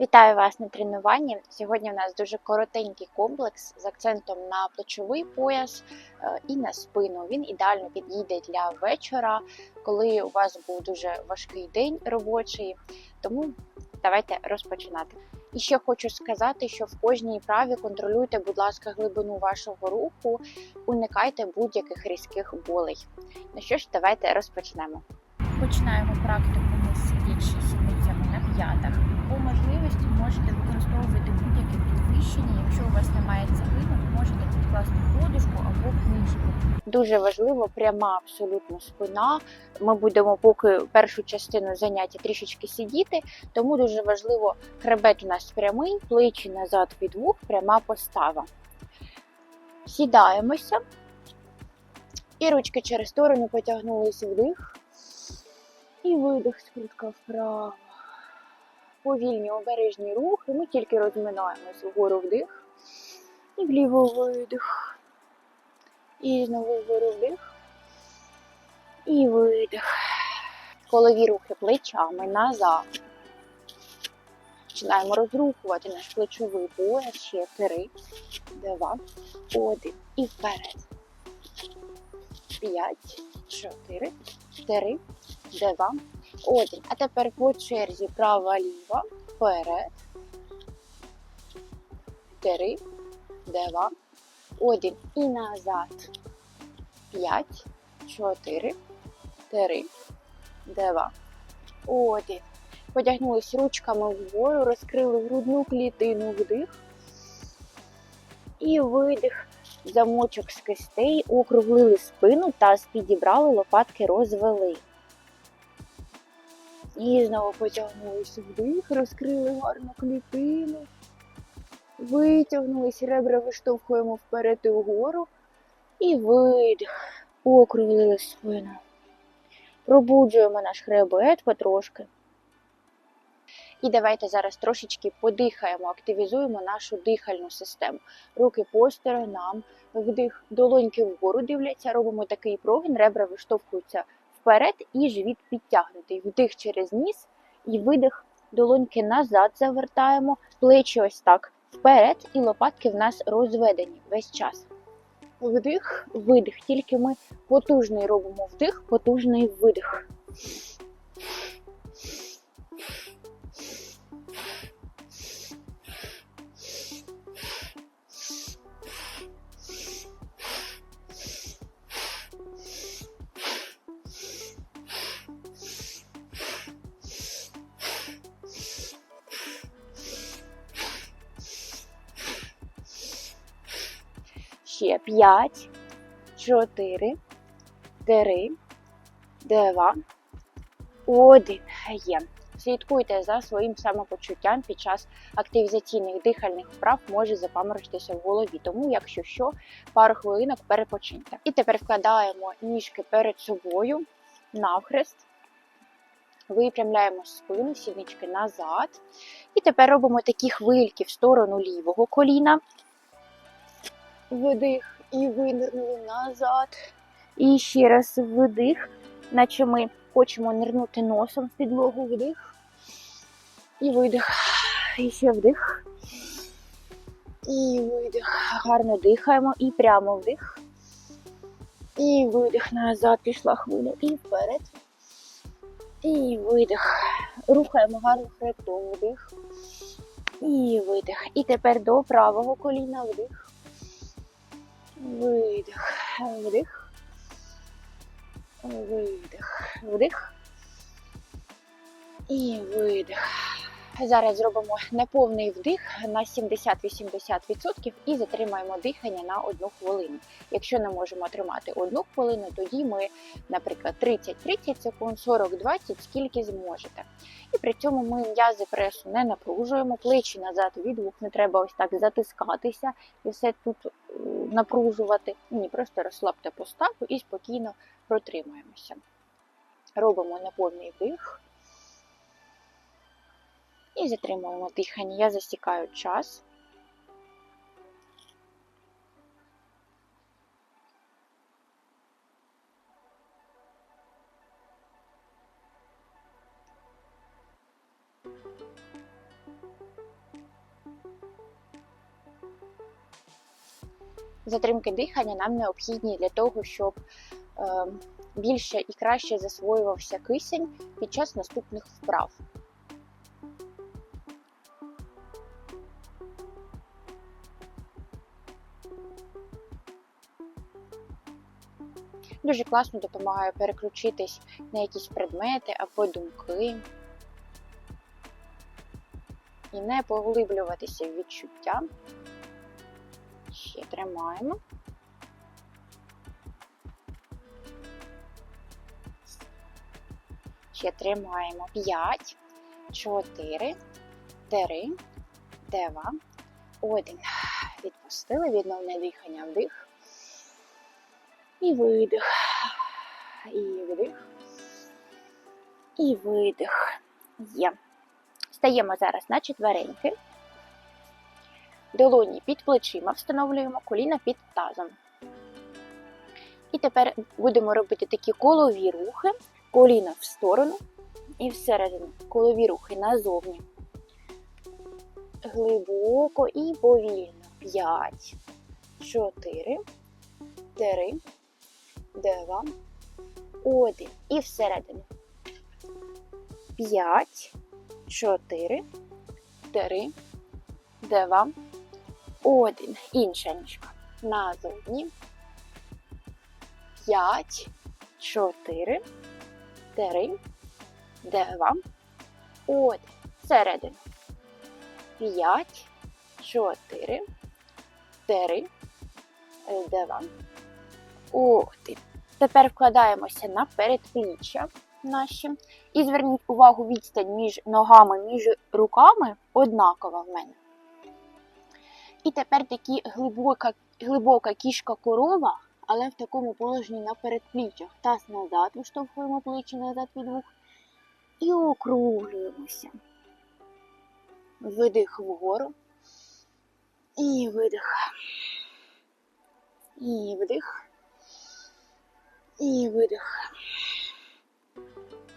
Вітаю вас на тренуванні. Сьогодні у нас дуже коротенький комплекс з акцентом на плечовий пояс е, і на спину. Він ідеально підійде для вечора, коли у вас був дуже важкий день робочий. Тому давайте розпочинати. І ще хочу сказати, що в кожній праві контролюйте, будь ласка, глибину вашого руху, уникайте будь-яких різких болей. Ну що ж, давайте розпочнемо. Починаємо практику ми сидячи сідницями на п'ятах. Можете використовувати будь-яке підвищення. Якщо у вас немає цеглини, ви можете підкласти подушку або книжку. Дуже важливо пряма абсолютно спина. Ми будемо поки першу частину заняття трішечки сидіти, тому дуже важливо хребет у нас прямий, плечі назад від вух, пряма постава. Сідаємося. І ручки через сторону потягнулися вдих. І видих, скрутка вправо. Повільні обережні рухи. Ми тільки розминаємось вгору вдих. І вліво видих. І знову вгору вдих. І видих. Колові рухи плечами назад. Починаємо розрухувати наш плечовий пояс. Ще три, два, один. І вперед. П'ять, чотири, три, два, один. А тепер по черзі права-ліва, вперед. Три, два, один. І назад. П'ять, чотири, три, два, один. Потягнулись ручками вгору, розкрили грудну клітину вдих. І видих. Замочок з кистей, округлили спину, таз підібрали, лопатки розвели. І знову потягнулися вдих, розкрили гарну клітину. Витягнулись, ребра виштовхуємо вперед і вгору. І видих. Округлили спину. Пробуджуємо наш хребет потрошки. І давайте зараз трошечки подихаємо, активізуємо нашу дихальну систему. Руки по сторонам, вдих, долоньки вгору дивляться, робимо такий прогін, ребра виштовхуються вперед і живіт підтягнутий. Вдих через ніс і видих, долоньки назад завертаємо, плечі ось так вперед, і лопатки в нас розведені весь час. Вдих, видих. Тільки ми потужний робимо вдих, потужний видих. Ще 5, 4, 3, 2, 1. Є. Слідкуйте за своїм самопочуттям під час активізаційних дихальних вправ може запаморочитися в голові. Тому, якщо що, пару хвилинок перепочиньте. І тепер вкладаємо ніжки перед собою навхрест. Випрямляємо спину, сіднички назад. І тепер робимо такі хвильки в сторону лівого коліна. Вдих і винирнули назад. І ще раз вдих, наче ми хочемо нирнути носом в підлогу. Вдих. І видих. І ще вдих. І видих. Гарно дихаємо. І прямо вдих. І видих назад. Пішла хвиля. І вперед. І видих. Рухаємо гарно хребтом. Вдих. І видих. І тепер до правого коліна вдих. Видих, вдих, видих, вдих. І видих. Зараз зробимо неповний вдих на 70-80% і затримаємо дихання на одну хвилину. Якщо не можемо тримати одну хвилину, тоді ми, наприклад, 30-30 секунд, 40-20, скільки зможете. І при цьому ми м'язи пресу не напружуємо, плечі назад від вух, не треба ось так затискатися і все тут е, напружувати. Ні, просто розслабте поставу і спокійно протримуємося. Робимо неповний вдих і затримуємо дихання. Я засікаю час. Затримки дихання нам необхідні для того, щоб ем, більше і краще засвоювався кисень під час наступних вправ. Дуже класно допомагає переключитись на якісь предмети або думки і не поглиблюватися в відчуття. Ще тримаємо. Ще тримаємо 5, 4, 3, 2, 1. Відпустили відновне дихання вдих. І видих. І вдих. І видих. Є. Стаємо зараз на четвереньки. Долоні під плечима встановлюємо коліна під тазом. І тепер будемо робити такі колові рухи, коліна в сторону і всередину. Колові рухи назовні. Глибоко і повільно. 5, 4, 3, 2, 1. І всередину. 5, 4, 3, 2, 1. Інша ніжка. Назовні. 5, 4, 3, 2, 1. Всередину. 5, 4, 3, 2, 1. Тепер вкладаємося на передпліччя наші. І зверніть увагу, відстань між ногами, між руками однакова в мене. І тепер такі глибока, глибока кішка корова, але в такому положенні на передпліччях. Таз назад, виштовхуємо плечі назад від вух. І округлюємося. Видих вгору. І видих. І вдих. І видих.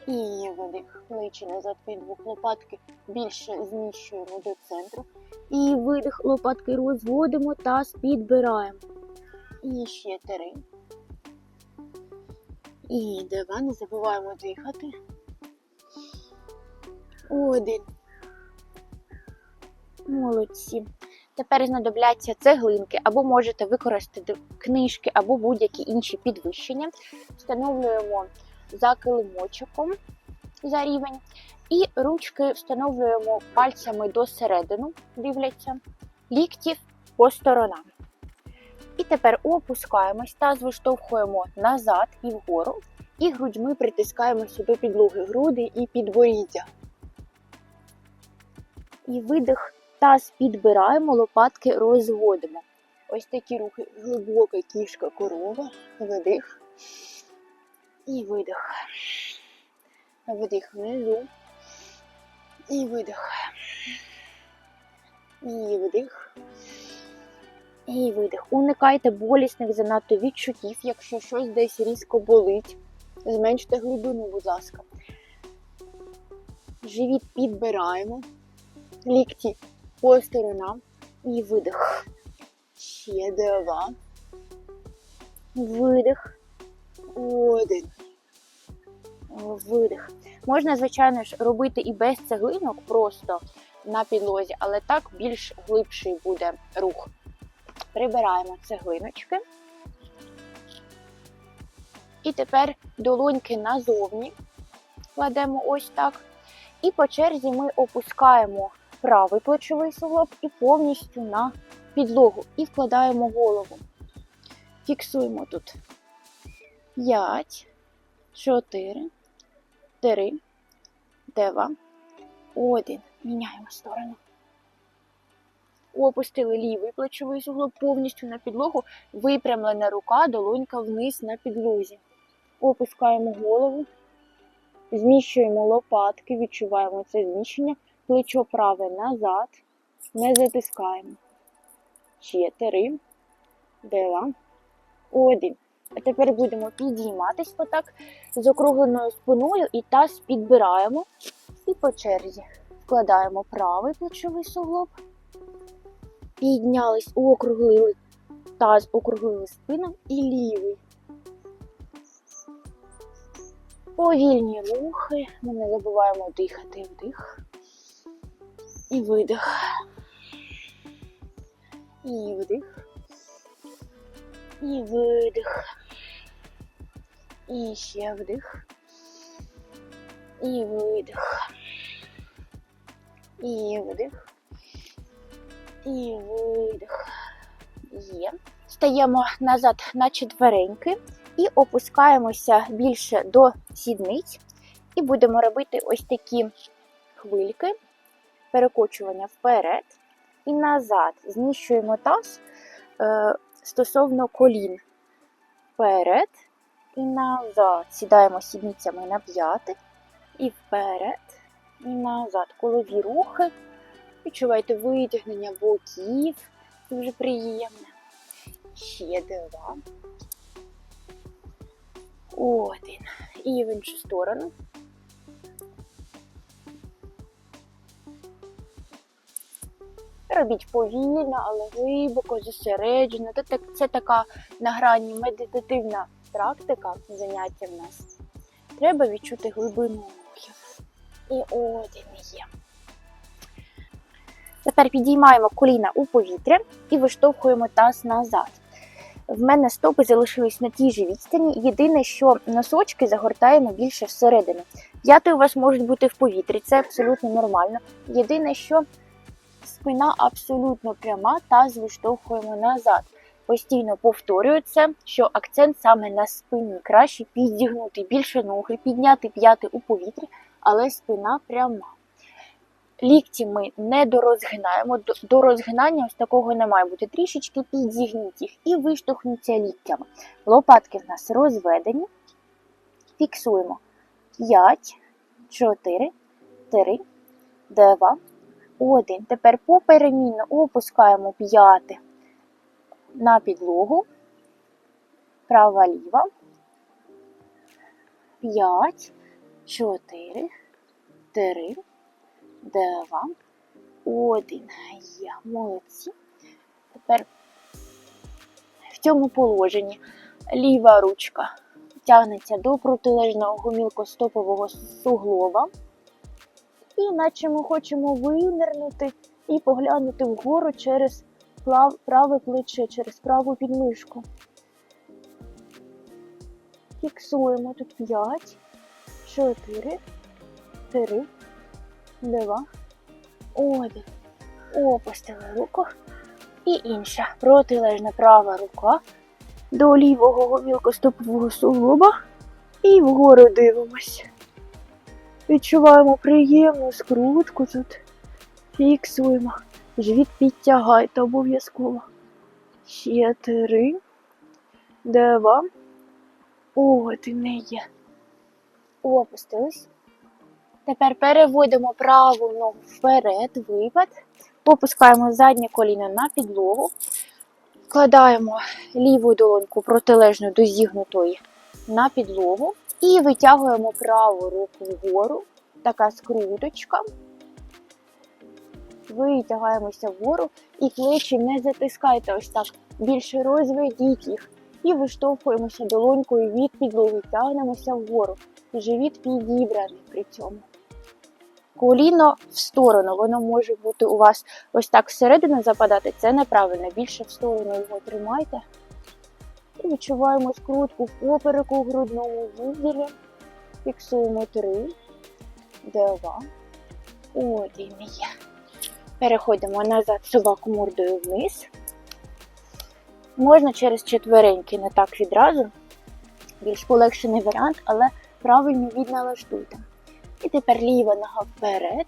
І видих. Плечі назад від двох лопатки більше зміщуємо до центру. І видих, лопатки розводимо, таз підбираємо. І ще три. І два. Не забуваємо дихати. Один. Молодці. Тепер знадобляться цеглинки, або можете використати книжки, або будь-які інші підвищення. Встановлюємо за килимочком за рівень. І ручки встановлюємо пальцями до середину, дивляться, ліктів по сторонам. І тепер опускаємось, таз виштовхуємо назад і вгору, і грудьми притискаємося до підлоги груди і підборіддя. І видих, таз підбираємо, лопатки розводимо. Ось такі рухи глибока кішка корова, видих і видих. Вдих внизу. І видих. І вдих. І видих. Уникайте болісних занадто відчуттів, якщо щось десь різко болить. Зменште глибину, будь ласка. Живіт підбираємо. Лікті по сторонам. І видих. Ще два. Видих. Один. Видих. Можна, звичайно ж, робити і без цеглинок просто на підлозі, але так більш глибший буде рух. Прибираємо цеглиночки. І тепер долоньки назовні кладемо ось так. І по черзі ми опускаємо правий плечовий суглоб і повністю на підлогу. І вкладаємо голову. Фіксуємо тут 5, 4, 3, 2, 1. Міняємо сторону. Опустили лівий плечовий суглоб повністю на підлогу, випрямлена рука, долонька вниз на підлозі. Опускаємо голову, зміщуємо лопатки, відчуваємо це зміщення, плечо праве назад, не затискаємо. Ще три, два, один. А тепер будемо підійматись отак з округленою спиною і таз підбираємо. І по черзі вкладаємо правий плечовий суглоб, піднялись, округлили таз округлили спину і лівий. Повільні рухи. Ми не забуваємо дихати вдих. І видих. І вдих. І видих. І ще вдих. І видих. І вдих. І видих. Є. Стаємо назад на четвереньки і опускаємося більше до сідниць. І будемо робити ось такі хвильки, перекочування вперед і назад. Зміщуємо таз е, стосовно колін. Вперед і назад. Сідаємо сідницями на п'яти. І вперед, і назад. Колові рухи. Відчувайте витягнення боків. Дуже приємно. Ще два. Один. І в іншу сторону. Робіть повільно, але глибоко, зосереджено. Це, так- це така на грані медитативна практика, заняття в нас. Треба відчути глибину рухів. І один є. Тепер підіймаємо коліна у повітря і виштовхуємо таз назад. В мене стопи залишились на тій же відстані. Єдине, що носочки загортаємо більше всередину. П'яти у вас можуть бути в повітрі, це абсолютно нормально. Єдине, що спина абсолютно пряма, таз виштовхуємо назад. Постійно повторюю це, що акцент саме на спині. Краще підігнути більше ноги, підняти п'яти у повітрі, але спина пряма. Лікті ми не дорозгинаємо. До- розгинання ось такого не має бути. Трішечки підігніть їх і виштовхніться ліктями. Лопатки в нас розведені. Фіксуємо 5, 4, 3, 2, 1. Тепер поперемінно опускаємо п'яти на підлогу. Права ліва. 5, 4, 3, Два. Один. Є. Молодці. Тепер в цьому положенні ліва ручка тягнеться до протилежного гомілкостопового суглоба. І наче ми хочемо винирнути і поглянути вгору через праве плече, через праву підмишку. Фіксуємо тут 5, 4, 3, два, один. Опустили руку. І інша протилежна права рука до лівого гомілкостопового суглоба. І вгору дивимось. Відчуваємо приємну скрутку тут. Фіксуємо. Живіт підтягайте обов'язково. Ще три. Два. Один не є. Опустились. Тепер переводимо праву ногу вперед, випад. Опускаємо заднє коліно на підлогу. Вкладаємо ліву долоньку протилежно до зігнутої на підлогу. І витягуємо праву руку вгору. Така скруточка. Витягаємося вгору і плечі не затискайте ось так. Більше розведіть їх. І виштовхуємося долонькою від підлоги, тягнемося вгору. Живіт підібраний при цьому. Коліно в сторону, воно може бути у вас ось так всередину западати, це неправильно. Більше в сторону його тримайте. І відчуваємо скрутку в попереку в грудному відділі. Фіксуємо три, два, один є. Переходимо назад собаку мордою вниз. Можна через четвереньки, не так відразу. Більш полегшений варіант, але правильно відналаштуйте. І тепер ліва нога вперед,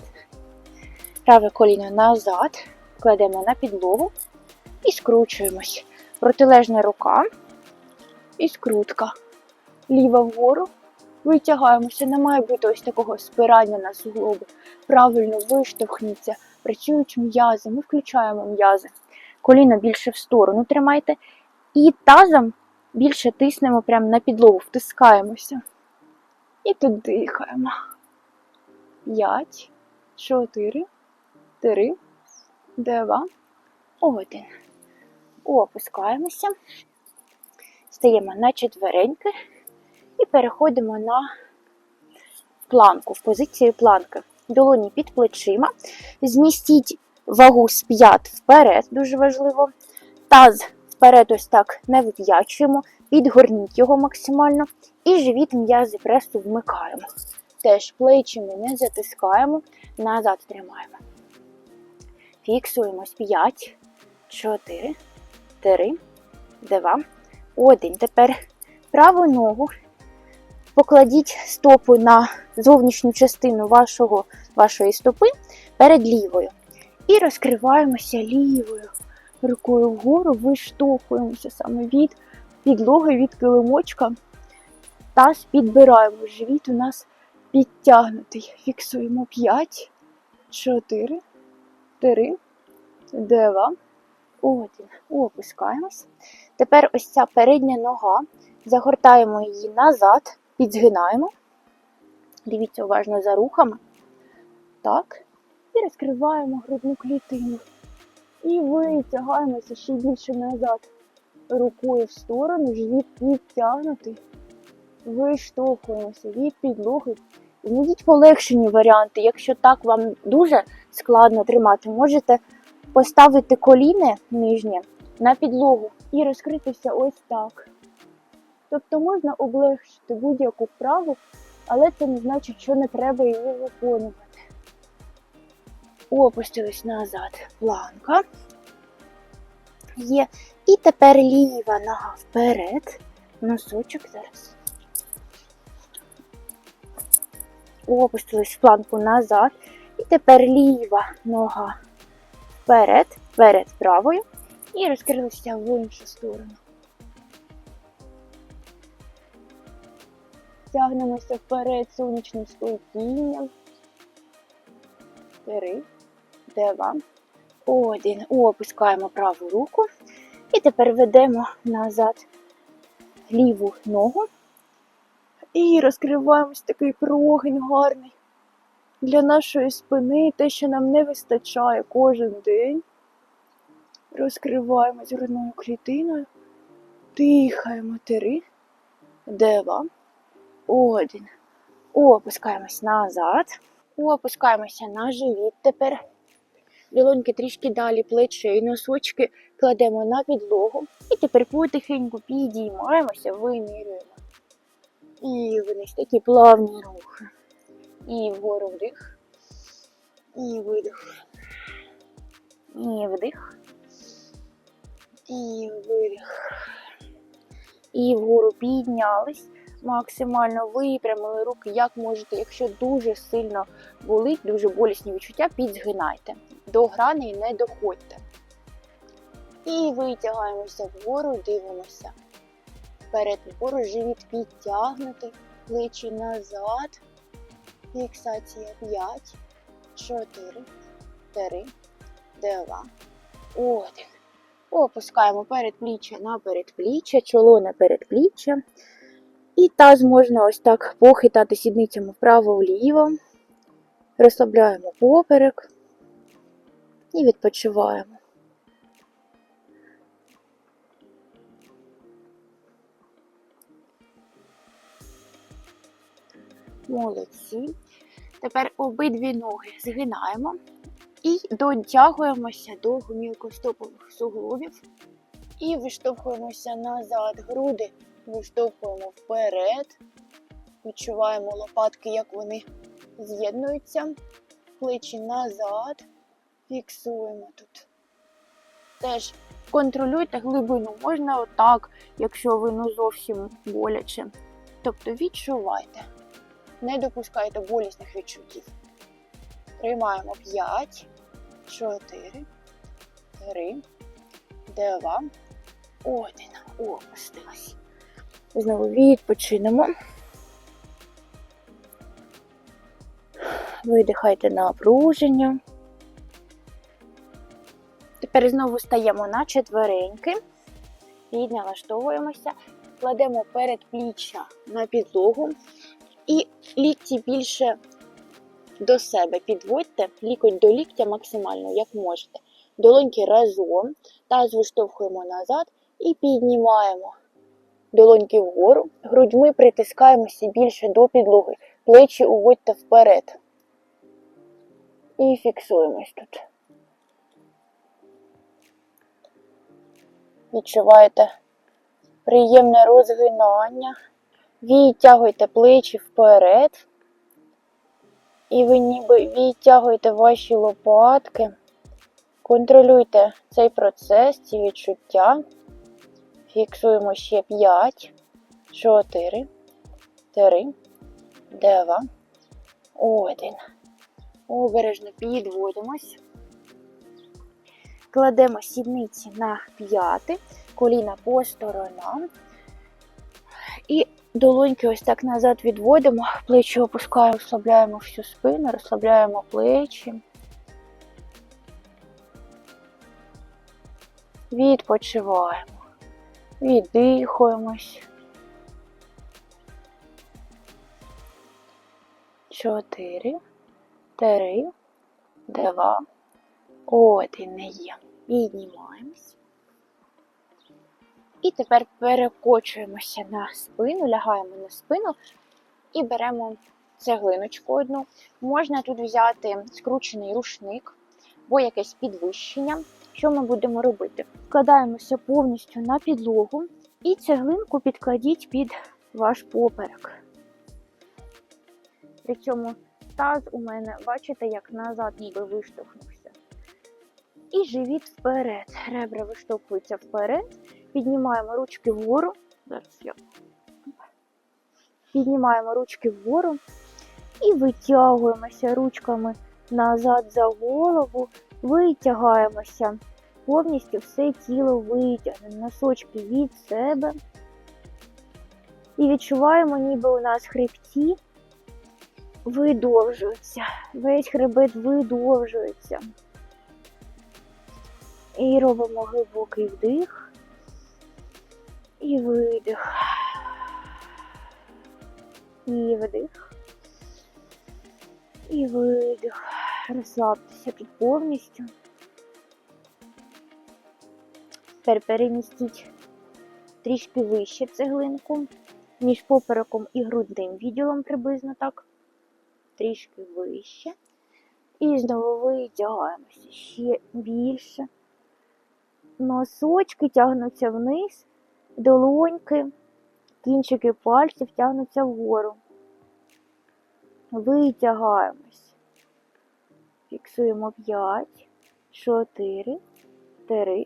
праве коліно назад, кладемо на підлогу і скручуємось. Протилежна рука і скрутка. Ліва вгору. Витягаємося, не має бути ось такого спирання на суглоби. Правильно виштовхніться, працюють м'язи, ми включаємо м'язи. Коліно більше в сторону тримайте. І тазом більше тиснемо прямо на підлогу, втискаємося. І тут дихаємо. П'ять, чотири, три, два, один. опускаємося, стаємо на четвереньки і переходимо на планку, в позицію планки. Долоні під плечима. Змістіть вагу з п'ят вперед, дуже важливо. Таз вперед ось так не вип'ячуємо, підгорніть його максимально. І живіт м'язи пресу вмикаємо. Теж плечі ми не затискаємо, назад тримаємо. Фіксуємось 5, 4, 3, 2, 1. Тепер праву ногу покладіть стопу на зовнішню частину вашого, вашої стопи перед лівою. І розкриваємося лівою рукою вгору, виштовхуємося саме від підлоги, від килимочка. Таз підбираємо. Живіт у нас підтягнутий. Фіксуємо 5, 4, 3, 2, 1. Опускаємось. Тепер ось ця передня нога. Загортаємо її назад, підзгинаємо. Дивіться уважно за рухами. Так. І розкриваємо грудну клітину. І витягаємося ще більше назад. Рукою в сторону, живіт підтягнутий. Виштовхуємося від підлоги. Знайдіть полегшені варіанти. Якщо так вам дуже складно тримати, можете поставити коліни нижнє на підлогу і розкритися ось так. Тобто можна облегшити будь-яку вправу, але це не значить, що не треба її виконувати. Опустились назад. Планка. Є. І тепер ліва нога вперед. Носочок зараз. Опустились в планку назад. І тепер ліва нога вперед, перед правою. І розкрилися в іншу сторону. Тягнемося вперед сонячним склепінням. Три, два, один. Опускаємо праву руку. І тепер ведемо назад ліву ногу. І розкриваємось такий прогинь гарний. Для нашої спини те, що нам не вистачає кожен день. Розкриваємось грудною клітиною. Дихаємо. Три, два, один. Опускаємось назад. Опускаємося на живіт тепер. Долоньки трішки далі плечей, носочки кладемо на підлогу. І тепер потихеньку підіймаємося, вимірюємо. І вниз такі плавні рухи. І вгору вдих. І видих. І вдих. І видих. І вгору піднялись. Максимально випрямили руки, як можете. Якщо дуже сильно болить, дуже болісні відчуття, підзгинайте. До грани не доходьте. І витягаємося вгору, дивимося. Вперед вгору живіт підтягнутий, плечі назад. Фіксація 5, 4, 3, 2, 1. Опускаємо передпліччя на передпліччя, чоло на передпліччя. І таз можна ось так похитати сідницями вправо-вліво. Розслабляємо поперек і відпочиваємо. Молодці. Тепер обидві ноги згинаємо і дотягуємося до гомілкостопових суглобів. І виштовхуємося назад. Груди виштовхуємо вперед. Відчуваємо лопатки, як вони з'єднуються. Плечі назад. Фіксуємо тут. Теж контролюйте глибину. Можна отак, якщо ви ну зовсім боляче. Тобто відчувайте. Не допускайте болісних відчуттів. Тримаємо 5, 4, 3, 2, 1. Опустилась. Знову відпочинемо. Видихайте напруження. Тепер знову стаємо на четвереньки. І налаштовуємося. Кладемо передпліччя на підлогу. І лікті більше до себе підводьте лікоть до ліктя максимально, як можете. Долоньки разом, таз виштовхуємо назад і піднімаємо. Долоньки вгору, грудьми притискаємося більше до підлоги, плечі уводьте вперед. І фіксуємось тут. Відчуваєте приємне розгинання. Відтягуйте плечі вперед. І ви ніби відтягуєте ваші лопатки. Контролюйте цей процес, ці відчуття. Фіксуємо ще 5, 4, 3, 2, 1. Обережно підводимось. Кладемо сідниці на п'яти, коліна по сторонам. І долоньки ось так назад відводимо, плечі опускаємо, розслабляємо всю спину, розслабляємо плечі. Відпочиваємо. Віддихуємось. Чотири, три, два, один не є. Піднімаємось. І тепер перекочуємося на спину, лягаємо на спину і беремо цеглиночку одну. Можна тут взяти скручений рушник або якесь підвищення. Що ми будемо робити? Вкладаємося повністю на підлогу і цеглинку підкладіть під ваш поперек. При цьому таз у мене, бачите, як назад ніби виштовхнувся. І живіт вперед. Ребра виштовхуються вперед. Піднімаємо ручки вгору. Зараз я. Піднімаємо ручки вгору і витягуємося ручками назад за голову, витягаємося. Повністю все тіло витягнемо, носочки від себе. І відчуваємо, ніби у нас хребті видовжуються. Весь хребет видовжується. І робимо глибокий вдих і видих. І вдих. І видих. Розслабтеся тут повністю. Тепер перемістіть трішки вище цеглинку, між попереком і грудним відділом приблизно так. Трішки вище. І знову витягаємося ще більше. Носочки тягнуться вниз, долоньки, кінчики пальців тягнуться вгору. Витягаємось. Фіксуємо 5, 4, 3,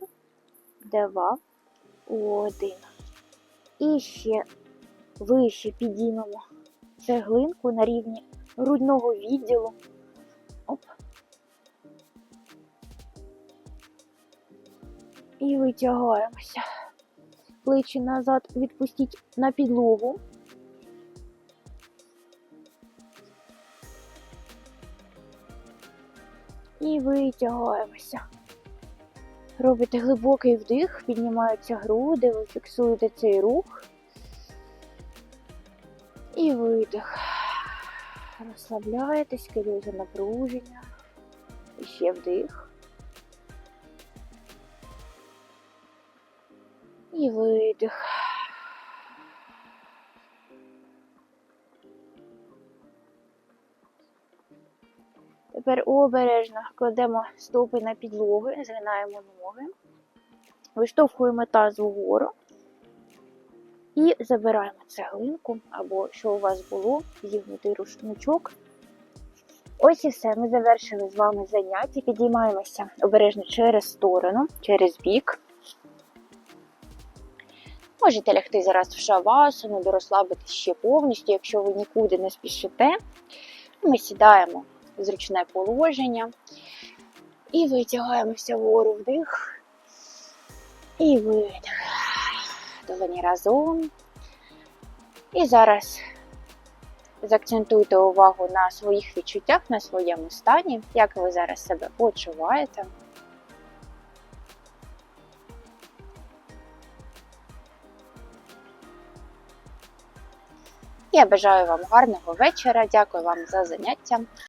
2, 1. І ще вище підіймемо цеглинку на рівні грудного відділу. Оп. І витягаємося. Плечі назад відпустіть на підлогу. І витягаємося. Робите глибокий вдих, піднімаються груди, ви фіксуєте цей рух. І видих. Розслабляєтесь, кидаєте напруження. І ще вдих. Тепер обережно кладемо стопи на підлогу, згинаємо ноги, виштовхуємо таз вгору і забираємо цеглинку або що у вас було, зігнутий рушничок. Ось і все. Ми завершили з вами заняття. Підіймаємося обережно через сторону, через бік. Можете лягти зараз в шавасану, розслабитись ще повністю, якщо ви нікуди не спішите. Ми сідаємо зручне положення і витягаємося вгору вдих і видих. Долоні разом. І зараз заакцентуйте увагу на своїх відчуттях, на своєму стані, як ви зараз себе почуваєте. Я бажаю вам гарного вечора. Дякую вам за заняття.